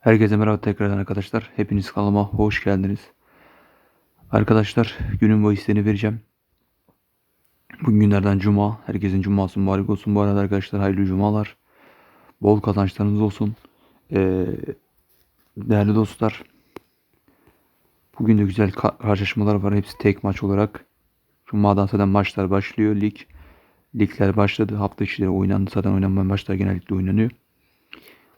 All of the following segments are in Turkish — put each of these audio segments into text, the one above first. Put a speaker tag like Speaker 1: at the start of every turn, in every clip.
Speaker 1: Herkese merhaba tekrardan arkadaşlar. Hepiniz kanalıma hoş geldiniz. Arkadaşlar günün bahislerini vereceğim. Bugün günlerden cuma. Herkesin cuması mübarek olsun. Bu arada arkadaşlar hayırlı cumalar. Bol kazançlarınız olsun. Ee, değerli dostlar. Bugün de güzel ka- karşılaşmalar var. Hepsi tek maç olarak. Cuma'dan zaten maçlar başlıyor. Lig ligler başladı. Hafta içleri oynandı. Zaten oynanmayan maçlar genellikle oynanıyor.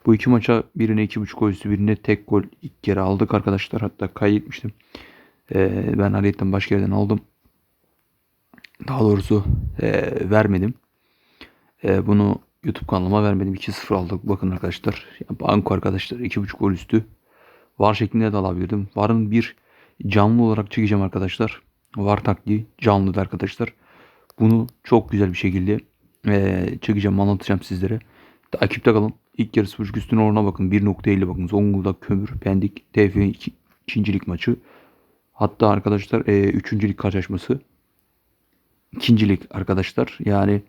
Speaker 1: Bu iki maça birine iki buçuk gol üstü birine tek gol ilk kere aldık arkadaşlar. Hatta kaybetmiştim. Ee, ben Aliyet'ten başka yerden aldım. Daha doğrusu ee, vermedim. Ee, bunu YouTube kanalıma vermedim. 2-0 aldık. Bakın arkadaşlar. Banko arkadaşlar. iki buçuk gol üstü. Var şeklinde de alabilirdim. Varın bir canlı olarak çekeceğim arkadaşlar. Var taktiği canlıdır arkadaşlar. Bunu çok güzel bir şekilde ee, çekeceğim anlatacağım sizlere. Takipte kalın. İlk yarı 0 üstüne oranına bakın. 1.50 bakın. Zonguldak, Kömür, Pendik, TF 2. ikincilik maçı. Hatta arkadaşlar e, üçüncülük karşılaşması. İkincilik arkadaşlar. Yani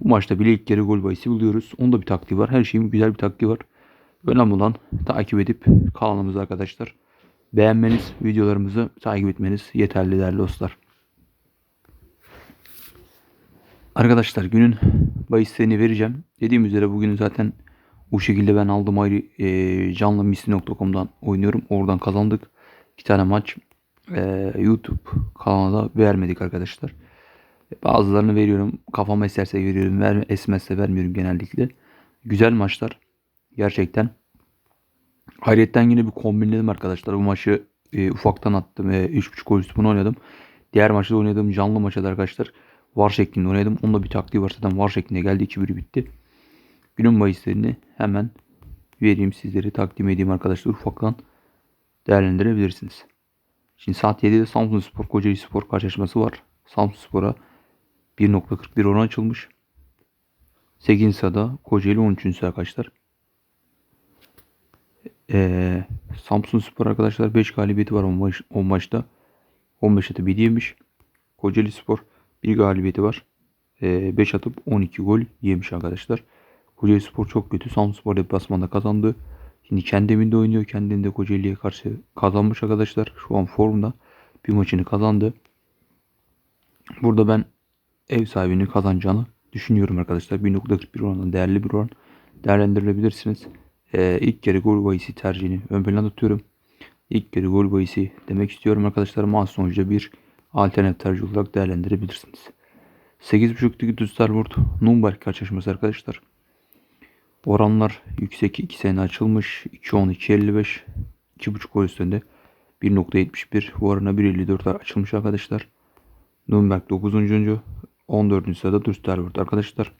Speaker 1: bu maçta bile ilk yarı gol bahisi buluyoruz. Onda bir taktiği var. Her şeyin güzel bir taktiği var. Önemli olan takip edip kanalımızı arkadaşlar beğenmeniz, videolarımızı takip etmeniz yeterli değerli dostlar. Arkadaşlar günün bahislerini vereceğim. Dediğim üzere bugün zaten bu şekilde ben aldım ayrı e, canlımisli.com'dan oynuyorum. Oradan kazandık. İki tane maç e, YouTube kanalına vermedik arkadaşlar. Bazılarını veriyorum. Kafam eserse veriyorum. Ver, esmezse vermiyorum genellikle. Güzel maçlar. Gerçekten. Hayretten yine bir kombinledim arkadaşlar. Bu maçı e, ufaktan attım. E, 3.5 gol üstü bunu oynadım. Diğer maçta oynadığım canlı maçta da arkadaşlar var şeklinde oynadım. Onda bir taktiği var zaten var şeklinde geldi 2-1 bitti. Günün bahislerini hemen vereyim sizlere takdim edeyim arkadaşlar. Ufaktan değerlendirebilirsiniz. Şimdi saat 7'de Samsun Spor Kocaeli Spor karşılaşması var. Samsun Spor'a 1.41 oran açılmış. 8. sırada Kocaeli 13. sırada arkadaşlar. Ee, Samsun Spor arkadaşlar 5 galibiyeti var 10, maç, 10 maçta. 15 atıp 7 yemiş. Kocaeli Spor 1 galibiyeti var. 5 atıp 12 gol yemiş arkadaşlar. Kocaeli Spor çok kötü. Samspor deplasmanda kazandı. Şimdi kendi evinde oynuyor. Kendinde Kocaeli'ye karşı kazanmış arkadaşlar. Şu an formda. Bir maçını kazandı. Burada ben ev sahibinin kazanacağını düşünüyorum arkadaşlar. 1.41 orandan değerli bir oran. Değerlendirilebilirsiniz. Ee, ilk kere gol bahisi tercihini ön plana tutuyorum. İlk kere gol bahisi demek istiyorum arkadaşlar. Maç sonucu bir alternatif tercih olarak değerlendirebilirsiniz. 8.5'teki Düsseldorf Nürnberg karşılaşması arkadaşlar. Oranlar yüksek 2 sene açılmış. 2.10 2.55 2.5 gol üstünde 1.71 bu arana 1.54 açılmış arkadaşlar. Nürnberg 9. 14. sırada Düsseldorf arkadaşlar.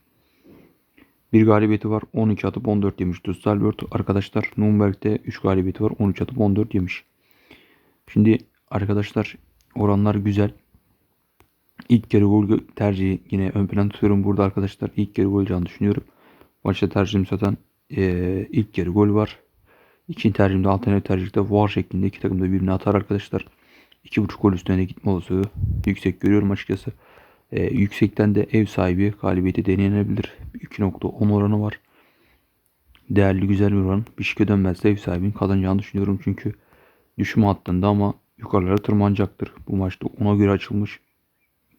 Speaker 1: Bir galibiyeti var. 12 atıp 14 yemiş Düsseldorf arkadaşlar. Nürnberg'de 3 galibiyeti var. 13 atıp 14 yemiş. Şimdi arkadaşlar oranlar güzel. İlk yarı gol tercihi yine ön plan tutuyorum burada arkadaşlar. İlk yarı gol olacağını düşünüyorum. Maçta tercihim zaten e, ilk yarı gol var. İkinci tercihimde alternatif tercihte var şeklinde iki takım da birbirine atar arkadaşlar. 2.5 gol üstüne gitme olasılığı yüksek görüyorum açıkçası. E, yüksekten de ev sahibi galibiyeti denenebilir. 2.10 oranı var. Değerli güzel bir oran. Bir şike dönmezse ev sahibinin kazanacağını düşünüyorum. Çünkü düşme hattında ama yukarılara tırmanacaktır. Bu maçta ona göre açılmış.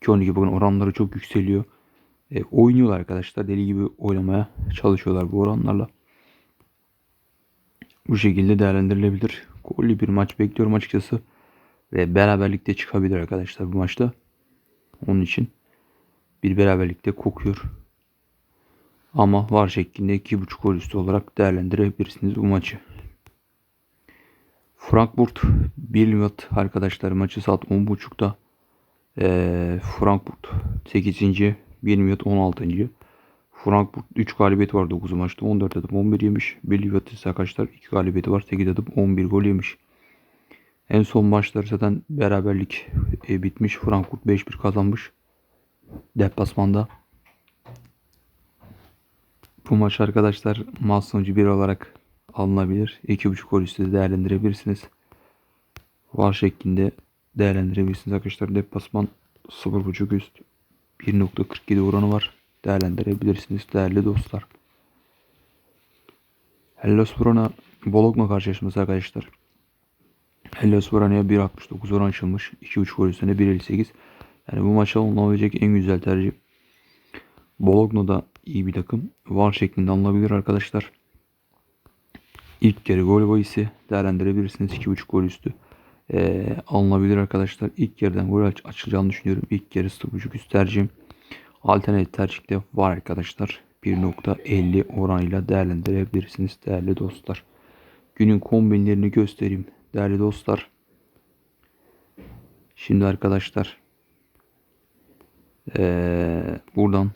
Speaker 1: 2-12 bakın oranları çok yükseliyor. E, oynuyorlar arkadaşlar. Deli gibi oynamaya çalışıyorlar bu oranlarla. Bu şekilde değerlendirilebilir. Gollü bir maç bekliyorum açıkçası. Ve beraberlikte çıkabilir arkadaşlar bu maçta. Onun için bir beraberlikte kokuyor. Ama var şeklinde 2.5 gol üstü olarak değerlendirebilirsiniz bu maçı. Frankfurt Bilmut arkadaşlar maçı saat 10.30'da. Ee, Frankfurt 8. Bilmut 16. Frankfurt 3 galibiyeti var 9 maçta. 14 adım 11 yemiş. Bilmut ise arkadaşlar 2 galibiyeti var. 8 adım 11 gol yemiş. En son maçlar zaten beraberlik e, bitmiş. Frankfurt 5-1 kazanmış. Deplasmanda. Bu maç arkadaşlar maç sonucu 1 olarak alınabilir. 2.5 gol üstü değerlendirebilirsiniz. Var şeklinde değerlendirebilirsiniz arkadaşlar. Deplasman 0.5 üst 1.47 oranı var. Değerlendirebilirsiniz değerli dostlar. Hellos Brona Bologna karşılaşması arkadaşlar. Hellas Veronia'ya 1.69 oran açılmış. 2.5 gol üstüne 1.58. Yani bu maça alınabilecek en güzel tercih. Bologna da iyi bir takım. Var şeklinde alınabilir arkadaşlar. İlk yarı gol bahisi değerlendirebilirsiniz. 2.5 gol üstü ee, alınabilir arkadaşlar. İlk yarıdan gol aç açılacağını düşünüyorum. İlk yarı 0.5 üst tercihim. Alternatif tercihte var arkadaşlar. 1.50 oranıyla değerlendirebilirsiniz değerli dostlar. Günün kombinlerini göstereyim değerli dostlar. Şimdi arkadaşlar ee, buradan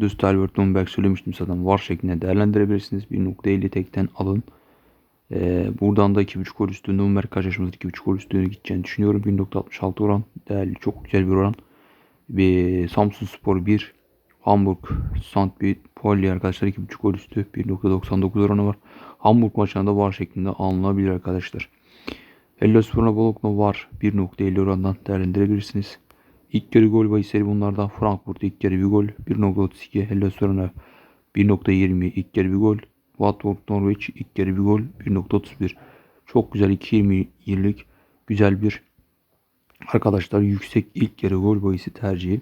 Speaker 1: Düsseldorf Nürnberg söylemiştim zaten var şeklinde değerlendirebilirsiniz. 1.50 tekten alın. Ee, buradan da 2.5 gol üstü Nürnberg karşılaşması 2.5 gol üstüne gideceğini düşünüyorum. 1.66 oran değerli çok güzel bir oran. Bir Samsun Spor 1 Hamburg St. Pauli arkadaşlar 2.5 gol üstü 1.99 oranı var. Hamburg maçında da var şeklinde alınabilir arkadaşlar. Hellospor'una Bologna var 1.50 orandan değerlendirebilirsiniz. İlk yarı gol bahisleri bunlardan Frankfurt ilk yarı bir gol 1.32 Hellospor'una 1.20 ilk yarı bir gol Watford Norwich ilk yarı bir gol 1.31 çok güzel 2.20 yıllık güzel bir arkadaşlar yüksek ilk yarı gol bahisi tercihi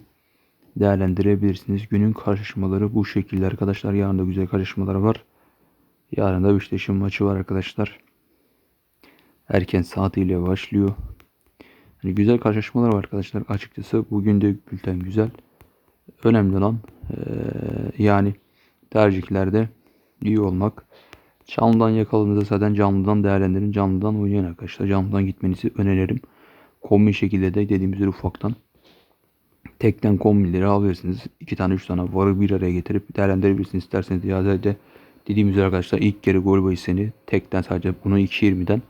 Speaker 1: değerlendirebilirsiniz. Günün karşılaşmaları bu şekilde arkadaşlar. Yarın da güzel karşılaşmalar var. Yarın da Beşiktaş'ın maçı var arkadaşlar. Erken saatiyle başlıyor. Yani güzel karşılaşmalar var arkadaşlar. Açıkçası bugün de bülten güzel. Önemli olan ee, yani tercihlerde iyi olmak. Canlıdan yakaladığınızda zaten canlıdan değerlendirin. Canlıdan oynayın arkadaşlar. Canlıdan gitmenizi öneririm. Kombin şekilde de dediğimiz gibi ufaktan tekten kombinleri alabilirsiniz. 2 tane 3 tane varı bir araya getirip değerlendirebilirsiniz. İsterseniz ya da dediğimiz üzere arkadaşlar ilk kere gol bahisini tekten sadece bunu 2.20'den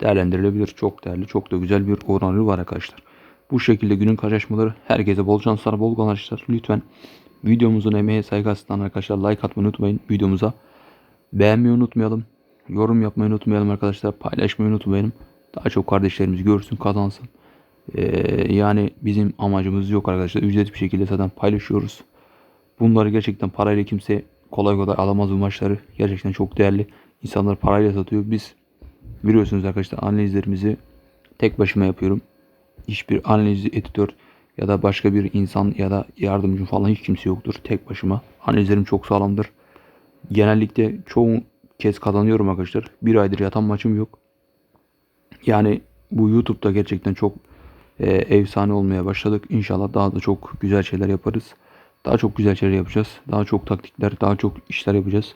Speaker 1: değerlendirilebilir. Çok değerli, çok da güzel bir oranı var arkadaşlar. Bu şekilde günün karşılaşmaları herkese bol şanslar, bol kazançlar. Lütfen videomuzun emeğe saygı açısından arkadaşlar like atmayı unutmayın videomuza. Beğenmeyi unutmayalım. Yorum yapmayı unutmayalım arkadaşlar. Paylaşmayı unutmayalım. Daha çok kardeşlerimiz görsün, kazansın. Ee, yani bizim amacımız yok arkadaşlar. Ücretli bir şekilde zaten paylaşıyoruz. Bunları gerçekten parayla kimse kolay kolay alamaz bu maçları. Gerçekten çok değerli. İnsanlar parayla satıyor. Biz biliyorsunuz arkadaşlar analizlerimizi tek başıma yapıyorum. Hiçbir analiz editör ya da başka bir insan ya da yardımcı falan hiç kimse yoktur. Tek başıma. Analizlerim çok sağlamdır. Genellikle çoğu kez kazanıyorum arkadaşlar. Bir aydır yatan maçım yok. Yani bu YouTube'da gerçekten çok e, efsane olmaya başladık. İnşallah daha da çok güzel şeyler yaparız. Daha çok güzel şeyler yapacağız. Daha çok taktikler, daha çok işler yapacağız.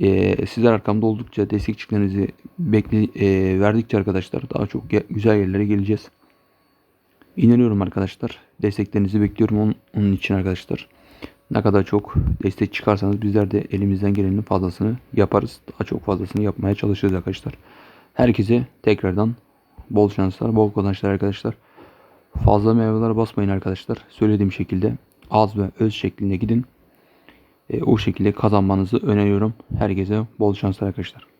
Speaker 1: E, sizler arkamda oldukça destekçilerinizi bekle, e, verdikçe arkadaşlar daha çok güzel yerlere geleceğiz. İnanıyorum arkadaşlar. Desteklerinizi bekliyorum onun, için arkadaşlar. Ne kadar çok destek çıkarsanız bizler de elimizden gelenin fazlasını yaparız. Daha çok fazlasını yapmaya çalışırız arkadaşlar. Herkese tekrardan bol şanslar, bol kazançlar arkadaşlar. Fazla meyveler basmayın arkadaşlar. Söylediğim şekilde az ve öz şeklinde gidin. E, o şekilde kazanmanızı öneriyorum. Herkese bol şanslar arkadaşlar.